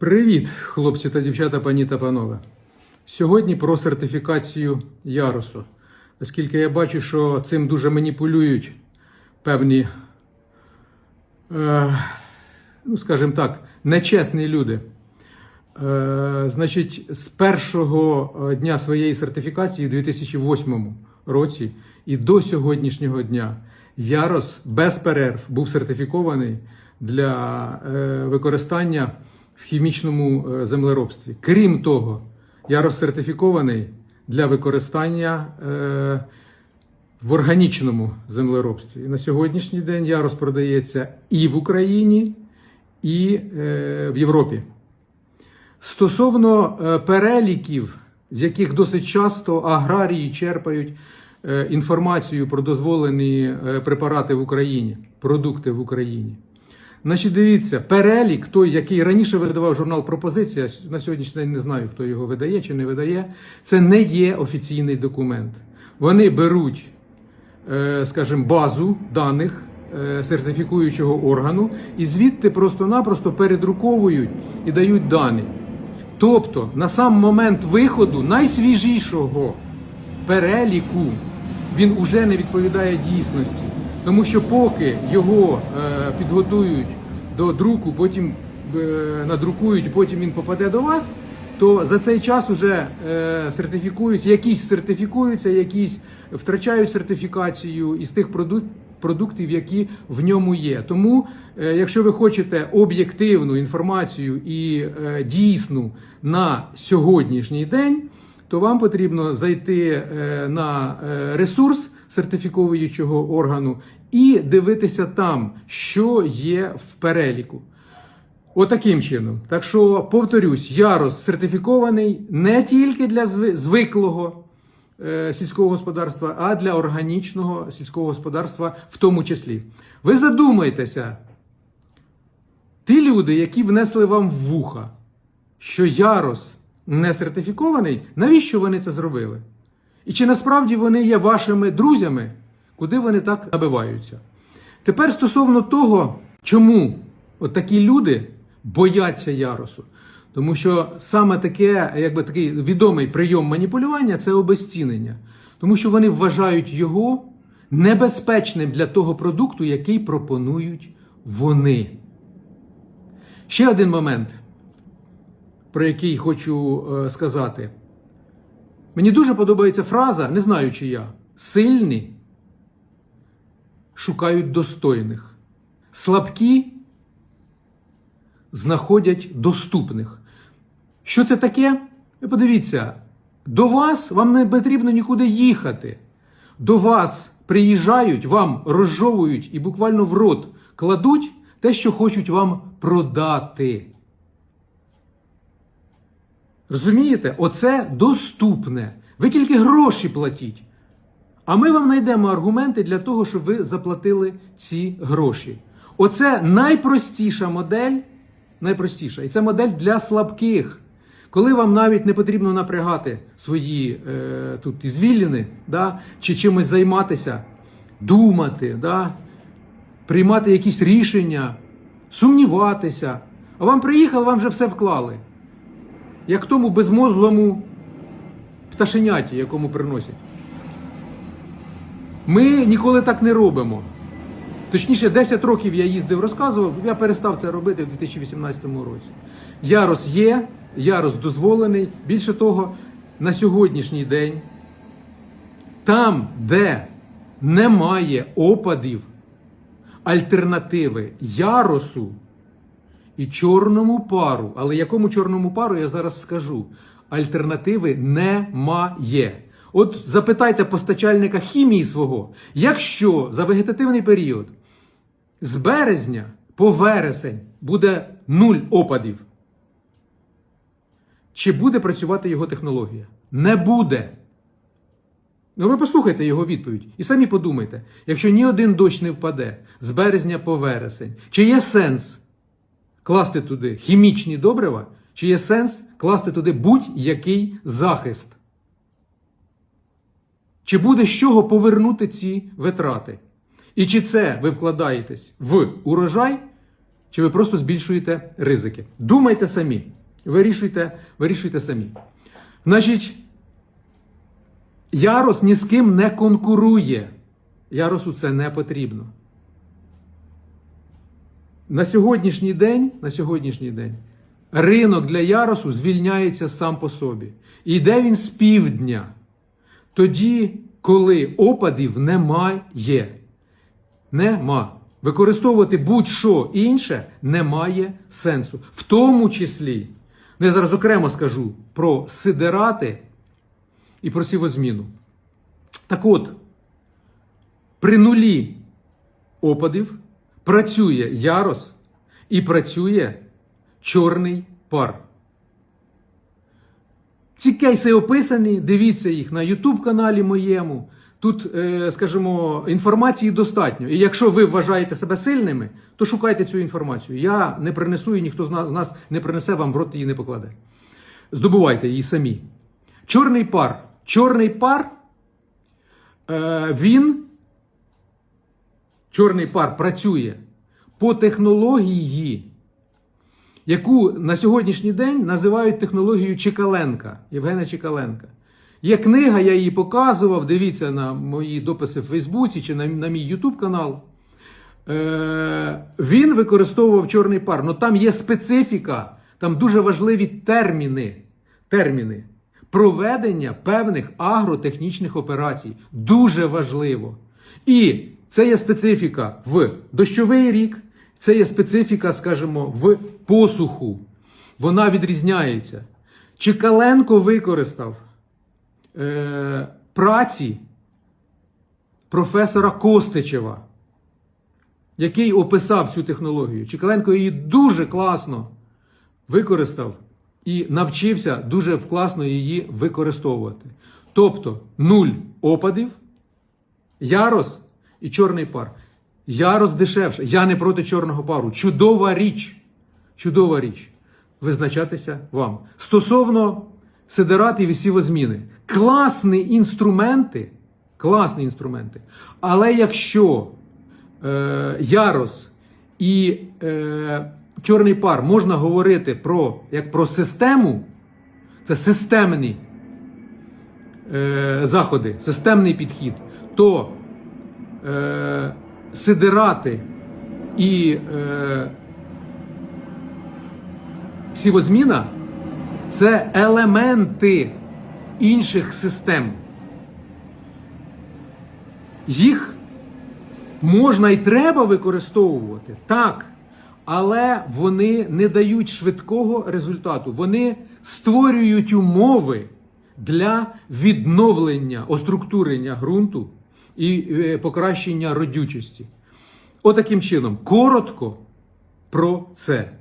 Привіт, хлопці та дівчата, пані та панове. Сьогодні про сертифікацію ярусу. Оскільки я бачу, що цим дуже маніпулюють певні, е, ну скажімо так, нечесні люди. Е, значить, з першого е, дня своєї сертифікації в 2008 році і до сьогоднішнього дня Ярос без перерв був сертифікований для е, використання в хімічному е, землеробстві. Крім того, Ярос сертифікований для використання е, в органічному землеробстві. На сьогоднішній день Ярос продається і в Україні, і е, в Європі. Стосовно переліків, з яких досить часто аграрії черпають інформацію про дозволені препарати в Україні, продукти в Україні. Значить, дивіться, перелік той, який раніше видавав журнал Пропозиція, на сьогоднішній день не знаю, хто його видає чи не видає, це не є офіційний документ. Вони беруть, е, скажімо, базу даних е, сертифікуючого органу і звідти просто-напросто передруковують і дають дані. Тобто, на сам момент виходу найсвіжішого переліку він уже не відповідає дійсності. Тому що поки його е, підготують до друку, потім е, надрукують, потім він попаде до вас, то за цей час вже сертифікуються, якісь сертифікуються, якісь втрачають сертифікацію із тих продуктів. Продуктів, які в ньому є. Тому, е, якщо ви хочете об'єктивну інформацію і дійсну на сьогоднішній день, то вам потрібно зайти на ресурс сертифіковуючого органу і дивитися там, що є в переліку. Отаким чином. Так що, повторюсь, ярос сертифікований не тільки для звиклого е, сільського господарства, а для органічного сільського господарства в тому числі. Ви задумайтеся, ті люди, які внесли вам в вуха, що ярос не сертифікований, навіщо вони це зробили? І чи насправді вони є вашими друзями, куди вони так набиваються? Тепер стосовно того, чому от такі люди бояться яросу. Тому що саме таке, якби такий відомий прийом маніпулювання це обезцінення. Тому що вони вважають його небезпечним для того продукту, який пропонують вони. Ще один момент, про який хочу е, сказати. Мені дуже подобається фраза, не знаю чи я, сильні шукають достойних, слабкі знаходять доступних. Що це таке? Ви подивіться, до вас вам не потрібно нікуди їхати. До вас приїжджають, вам розжовують і буквально в рот кладуть те, що хочуть вам продати. Розумієте? Оце доступне. Ви тільки гроші платіть. А ми вам знайдемо аргументи для того, щоб ви заплатили ці гроші. Оце найпростіша модель, найпростіша. І це модель для слабких. Коли вам навіть не потрібно напрягати свої е, тут ізвіліни, да, чи чимось займатися, думати, да, приймати якісь рішення, сумніватися. А вам приїхали, вам вже все вклали. Як тому безмозглому пташеняті, якому приносять. Ми ніколи так не робимо. Точніше, 10 років я їздив, розказував, я перестав це робити в 2018 році. Ярос є, ярос дозволений. Більше того, на сьогоднішній день, там, де немає опадів, альтернативи яросу і чорному пару, але якому чорному пару я зараз скажу, альтернативи немає. От запитайте постачальника хімії свого, якщо за вегетативний період з березня по вересень буде нуль опадів, чи буде працювати його технологія? Не буде. Ну, ви послухайте його відповідь і самі подумайте, якщо ні один дощ не впаде з березня по вересень, чи є сенс класти туди хімічні добрива, чи є сенс класти туди будь-який захист? Чи буде з чого повернути ці витрати? І чи це ви вкладаєтесь в урожай, чи ви просто збільшуєте ризики. Думайте самі. Вирішуйте, вирішуйте самі. Значить, Ярос ні з ким не конкурує. Яросу це не потрібно. На сьогоднішній день, на сьогоднішній день ринок для яросу звільняється сам по собі. І йде він з півдня. Тоді, коли опадів немає. Нема. Використовувати будь-що інше немає сенсу. В тому числі, ну я зараз окремо скажу про сидерати і про сівозміну. Так от, при нулі опадів працює ярос і працює чорний пар. Ці кейси описані, дивіться їх на YouTube каналі моєму. Тут, е, скажімо, інформації достатньо. І якщо ви вважаєте себе сильними, то шукайте цю інформацію. Я не принесу і ніхто з нас, не принесе вам в рот її не покладе. Здобувайте її самі. Чорний пар. Чорний пар, е, він, чорний пар працює по технології, яку на сьогоднішній день називають технологією Чекаленка, Євгена Чекаленка. Є книга, я її показував. Дивіться на мої дописи в Фейсбуці чи на, на мій Ютуб канал. Е, він використовував чорний пар. але там є специфіка, там дуже важливі терміни. терміни проведення певних агротехнічних операцій. Дуже важливо. І це є специфіка в дощовий рік, це є специфіка, скажімо, в посуху. Вона відрізняється. Чекаленко використав е, праці професора Костичева, який описав цю технологію. Чекаленко її дуже класно використав і навчився дуже класно її використовувати. Тобто нуль опадів, ярос і чорний пар. Ярос дешевше. Я не проти чорного пару. Чудова річ. Чудова річ. Визначатися вам. Стосовно сидератів і сівозміни. Класні інструменти. Класні інструменти. Але якщо е, ярос і е, чорний пар можна говорити про, як про систему, це системні е, заходи, системний підхід, то е, сидирати і е, сівозміна це елементи інших систем. Їх можна і треба використовувати так, але вони не дають швидкого результату. Вони створюють умови для відновлення, оструктурення ґрунту і е, покращення родючості. Отаким чином, коротко про це.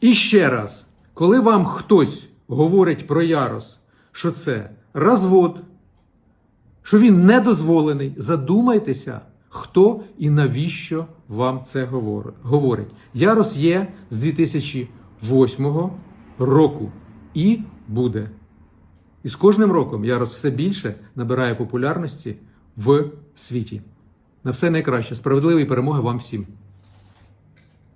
І ще раз, коли вам хтось говорить про ярос, що це розвод, що він недозволений, задумайтеся, хто і навіщо вам це говорить. Ярос є з 2008 року і буде. І з кожним роком Ярос все більше набирає популярності в світі. На все найкраще. Справедливої перемоги вам всім!